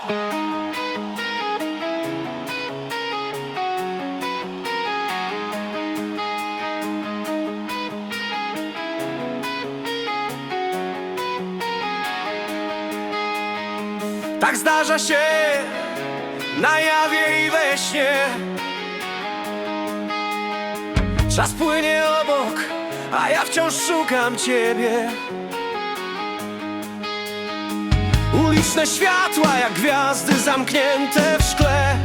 Tak zdarza się na jawie i we śnie. Czas płynie obok, a ja wciąż szukam ciebie Uliczne światła jak gwiazdy zamknięte w szkle.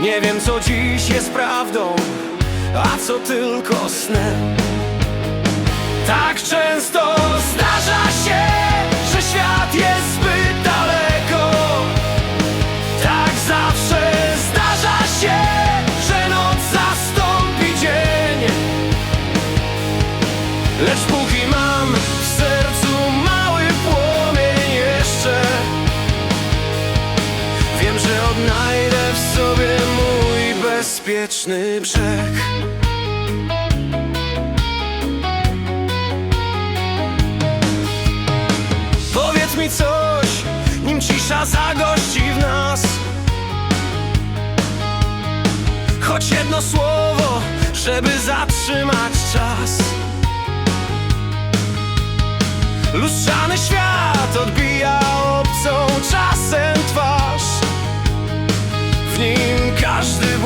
Nie wiem co dziś jest prawdą, a co tylko snem. Tak często zdarza się, że świat jest zbyt daleko. Tak zawsze zdarza się, że noc zastąpi dzień. Lecz póki Wiem, że odnajdę w sobie mój bezpieczny brzeg. Powiedz mi coś, nim cisza zagości w nas. Choć jedno słowo, żeby zatrzymać czas. Lustrzany świat odbija obcą czasem każdy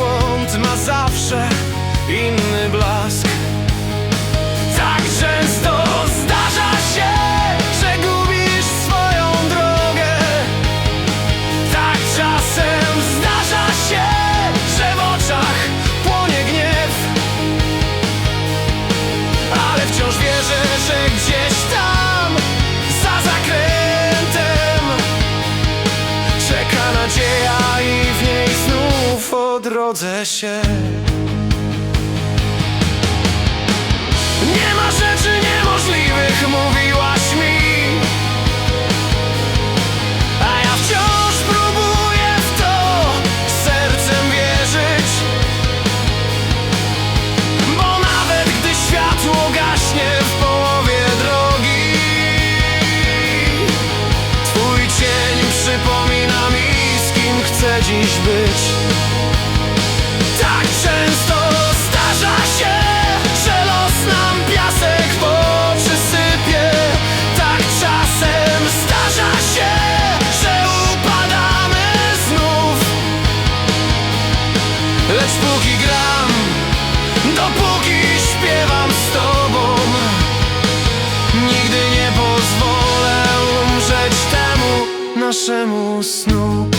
nie ma rzeczy niemożliwych, mówiłaś mi. A ja wciąż próbuję w to sercem wierzyć. Bo nawet gdy światło gaśnie w połowie drogi Twój cień przypomina mi, z kim chcę dziś być naszemu snu